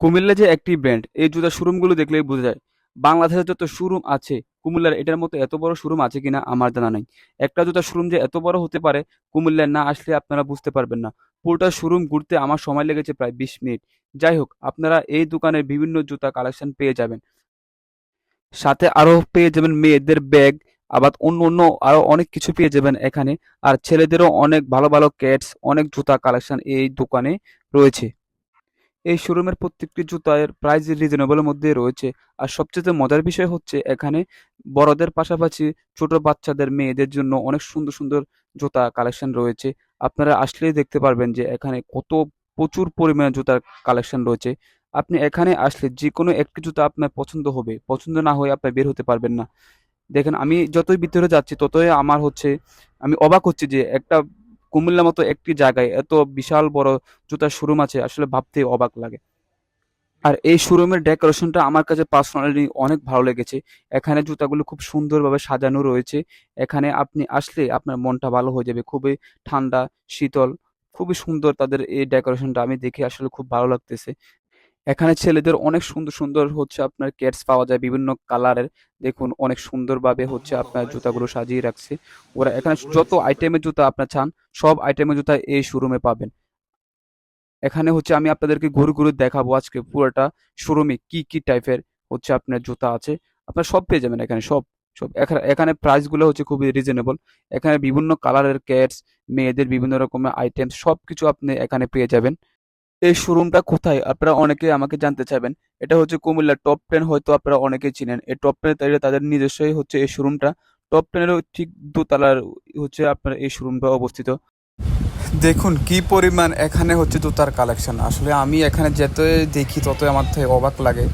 কুমিল্লা যে একটি ব্র্যান্ড এই জুতার শোরুমগুলো দেখলেই বোঝা যায়। বাংলাদেশে যত শোরুম আছে, কুমিল্লার এটার মতো এত বড় শোরুম আছে কিনা আমার জানা নাই। একটা জুতার শোরুম যে এত বড় হতে পারে, কুমিল্লায় না আসলে আপনারা বুঝতে পারবেন না। পুরোটা শোরুম ঘুরতে আমার সময় লেগেছে প্রায় বিশ মিনিট। যাই হোক, আপনারা এই দোকানের বিভিন্ন জুতা কালেকশন পেয়ে যাবেন। সাথে আরও পেয়ে যাবেন মেয়েদের ব্যাগ আবার অন্য অন্য আরও অনেক কিছু পেয়ে যাবেন এখানে। আর ছেলেদেরও অনেক ভালো ভালো ক্যাটস অনেক জুতা কালেকশন এই দোকানে রয়েছে। এই শোরুমের প্রত্যেকটি জুতার প্রাইস রিজনেবলের মধ্যে রয়েছে। আর সবচেয়ে মজার বিষয় হচ্ছে, এখানে বড়দের পাশাপাশি ছোট বাচ্চাদের, মেয়েদের জন্য অনেক সুন্দর সুন্দর জুতা কালেকশন রয়েছে। আপনারা আসলেই দেখতে পারবেন যে এখানে কত প্রচুর পরিমাণে জুতার কালেকশন রয়েছে। আপনি এখানে আসলে যে কোনো একটি জুতা আপনার পছন্দ হবে, পছন্দ না হয়ে আপনি বের হতে পারবেন না। দেখেন, আমি যতই ভিতরে যাচ্ছি, ততই আমার হচ্ছে, আমি অবাক হচ্ছি যে একটা কুমিল্লা মতো একটি জায়গায় এত বিশাল বড় জুতার শোরুম আছে, আসলে ভাবতে অবাক লাগে। আর এই শোরুমের ডেকোরেশনটা আমার কাছে পার্সোনালি অনেক ভালো লেগেছে। এখানে জুতাগুলো খুব সুন্দরভাবে সাজানো রয়েছে। এখানে আপনি আসলে আপনার মনটা ভালো হয়ে যাবে। খুবই ঠান্ডা, শীতল, খুবই সুন্দর তাদের এই ডেকোরেশনটা আমি দেখে আসলে খুব ভালো লাগতেছে। এখানে ছেলেদের অনেক সুন্দর সুন্দর হচ্ছে আপনার ক্যাটস পাওয়া যায়, বিভিন্ন কালারের দেখুন, অনেক সুন্দরভাবে হচ্ছে আপনার জুতাগুলো সাজিয়ে রাখছে। ওরা এখানে যত আইটেমের জুতা আপনার চান, সব আইটেমের জুতা এই শোরুমে পাবেন। এখানে হচ্ছে আমি আপনাদেরকে ঘুরে ঘুরে দেখাবো আজকে পুরোটা শোরুমে কি কি টাইপের হচ্ছে আপনার জুতা আছে। আপনার সব পেয়ে যাবেন এখানে, সব সব। এখানে এখানে প্রাইসগুলো হচ্ছে খুবই রিজনেবল এখানে বিভিন্ন কালারের ক্যাটস মেয়েদের বিভিন্ন রকমের আইটেম সব কিছু আপনি এখানে পেয়ে যাবেন। এই শোরুমটা কোথায়? আপনারা অনেকে আমাকে জানতে চাইবেন। এটা হচ্ছে কুমিল্লার টপ টেন হয়তো আপনারা অনেকেই চিনেন। এই টপ টেনে তাদের নিজস্বই হচ্ছে এই শোরুমটা টপ টেনেরও ঠিক দোতলার হচ্ছে আপনার এই শোরুমটা অবস্থিত। দেখুন, কি পরিমাণ এখানে হচ্ছে জুতার কালেকশন আসলে আমি এখানে যতই দেখি, ততই আমার থেকে অবাক লাগে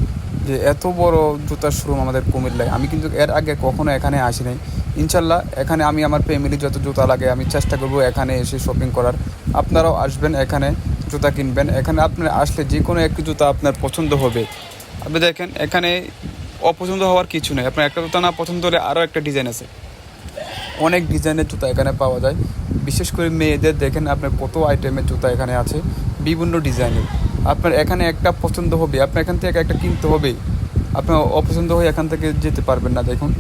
যে এত বড় জুতার শোরুম আমাদের কুমিল্লায়। আমি কিন্তু এর আগে কখনো এখানে আসিনি। ইনশাল্লাহ, এখানে আমি আমার ফ্যামিলি যত জুতা লাগে, আমি চেষ্টা করব এখানে এসে শপিং করার। আপনারাও আসবেন এখানে। জুতা কিনবেন। এখানে আপনার আসলে যে কোনো একটি জুতা আপনার পছন্দ হবে। আপনি দেখেন, এখানে অপছন্দ হওয়ার কিছু নেই। আপনার একটা জুতা না পছন্দ হলে আরও একটা ডিজাইন আছে। অনেক ডিজাইনের জুতা এখানে পাওয়া যায়। বিশেষ করে মেয়েদের দেখেন, আপনার কত আইটেমের জুতা এখানে আছে। বিভিন্ন ডিজাইনের। আপনার এখানে একটা পছন্দ হবে, আপনার এখান থেকে একটা কিনতে হবে। আপনার অপছন্দ হয়ে এখান থেকে যেতে পারবেন না। দেখুন,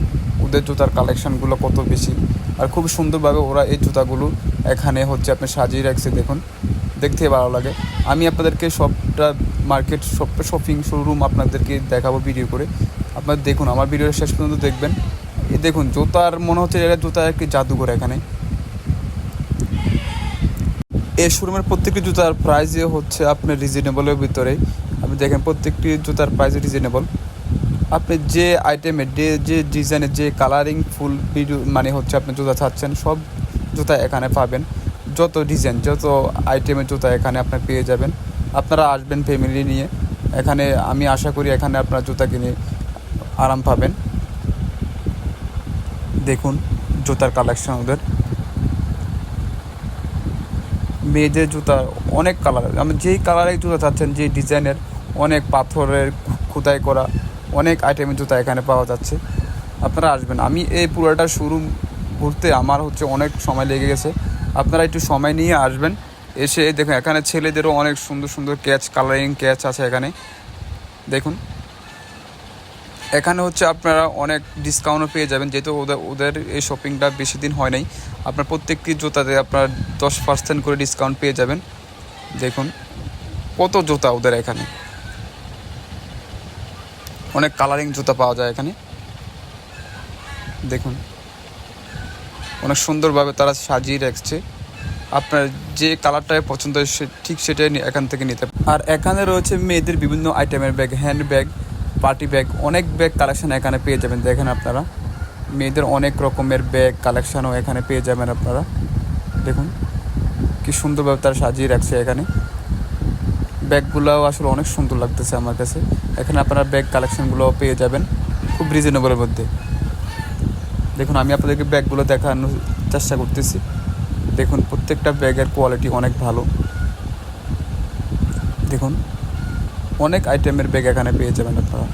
ওদের জুতার কালেকশানগুলো কত বেশি। আর খুব সুন্দরভাবে ওরা এই জুতাগুলো এখানে হচ্ছে আপনি সাজিয়ে রাখছে। দেখুন দেখতে ভালো লাগে। আমি আপনাদেরকে সবটা মার্কেট সবটা শপিং শোরুম আপনাদেরকে দেখাবো ভিডিও করে। আপনারা দেখুন, আমার ভিডিও শেষ পর্যন্ত দেখবেন। এই দেখুন, জুতার মনে হচ্ছে এটা জুতার একটি জাদুঘর এখানে। এই শোরুমের প্রত্যেকটি জুতার প্রাইসে হচ্ছে আপনার রিজনেবলের ভিতরে। আপনি দেখেন, প্রত্যেকটি জুতার প্রাইস রিজনেবল আপনি যে আইটেমের যে যে ডিজাইনের যে কালারিং ফুল ভিডিও মানে হচ্ছে আপনি জুতা চাচ্ছেন সব জুতা এখানে পাবেন। যত ডিজাইন যত আইটেমের জুতা এখানে আপনার পেয়ে যাবেন, আপনারা আসবেন ফ্যামিলি নিয়ে। এখানে আমি আশা করি এখানে আপনার জুতা কিনে আরাম পাবেন। দেখুন জুতার কালেকশন ওদের। মেয়েদের জুতা অনেক কালার আমি যেই কালারের জুতা চাচ্ছেন যে ডিজাইনের অনেক পাথরের খোদাই করা, অনেক আইটেমের জুতা এখানে পাওয়া যাচ্ছে। আপনারা আসবেন। আমি এই পুরোটা শুরু ঘুরতে আমার হচ্ছে অনেক সময় লেগে গেছে। আপনারা একটু সময় নিয়ে আসবেন। এসে দেখুন, এখানে ছেলেদেরও অনেক সুন্দর সুন্দর ক্যাচ কালারিং ক্যাচ আছে এখানে। দেখুন। এখানে হচ্ছে আপনারা অনেক ডিসকাউন্টও পেয়ে যাবেন, যেহেতু ওদের ওদের এই শপিংটা বেশি দিন হয় নাই। আপনার প্রত্যেকটি জুতাতে আপনার দশ পার্সেন্ট করে ডিসকাউন্ট পেয়ে যাবেন। দেখুন, কত জুতা ওদের এখানে। অনেক কালারিং জুতা পাওয়া যায় এখানে। দেখুন। অনেক সুন্দরভাবে তারা সাজিয়ে রাখছে। আপনার যে কালারটাই পছন্দ হয় সে ঠিক সেটাই এখান থেকে নিতে। আর এখানে রয়েছে মেয়েদের বিভিন্ন আইটেমের bag, hand bag, party bag, অনেক ব্যাগ কালেকশন এখানে পেয়ে যাবেন দেখেন আপনারা। মেয়েদের অনেক রকমের ব্যাগ কালেকশানও এখানে পেয়ে যাবেন আপনারা। দেখুন, কি সুন্দরভাবে তারা সাজিয়ে রাখছে এখানে। ব্যাগগুলোও আসলে অনেক সুন্দর লাগতেছে আমার কাছে। এখানে আপনারা ব্যাগ কালেকশনগুলোও পেয়ে যাবেন, খুব রিজনেবলের মধ্যে। দেখুন, আমি আপনাদেরকে ব্যাগগুলো দেখানোর চেষ্টা করতেছি। দেখুন, প্রত্যেকটা ব্যাগের কোয়ালিটি অনেক ভালো। দেখুন, অনেক আইটেমের ব্যাগ এখানে পেয়ে যাবেন আপনারা।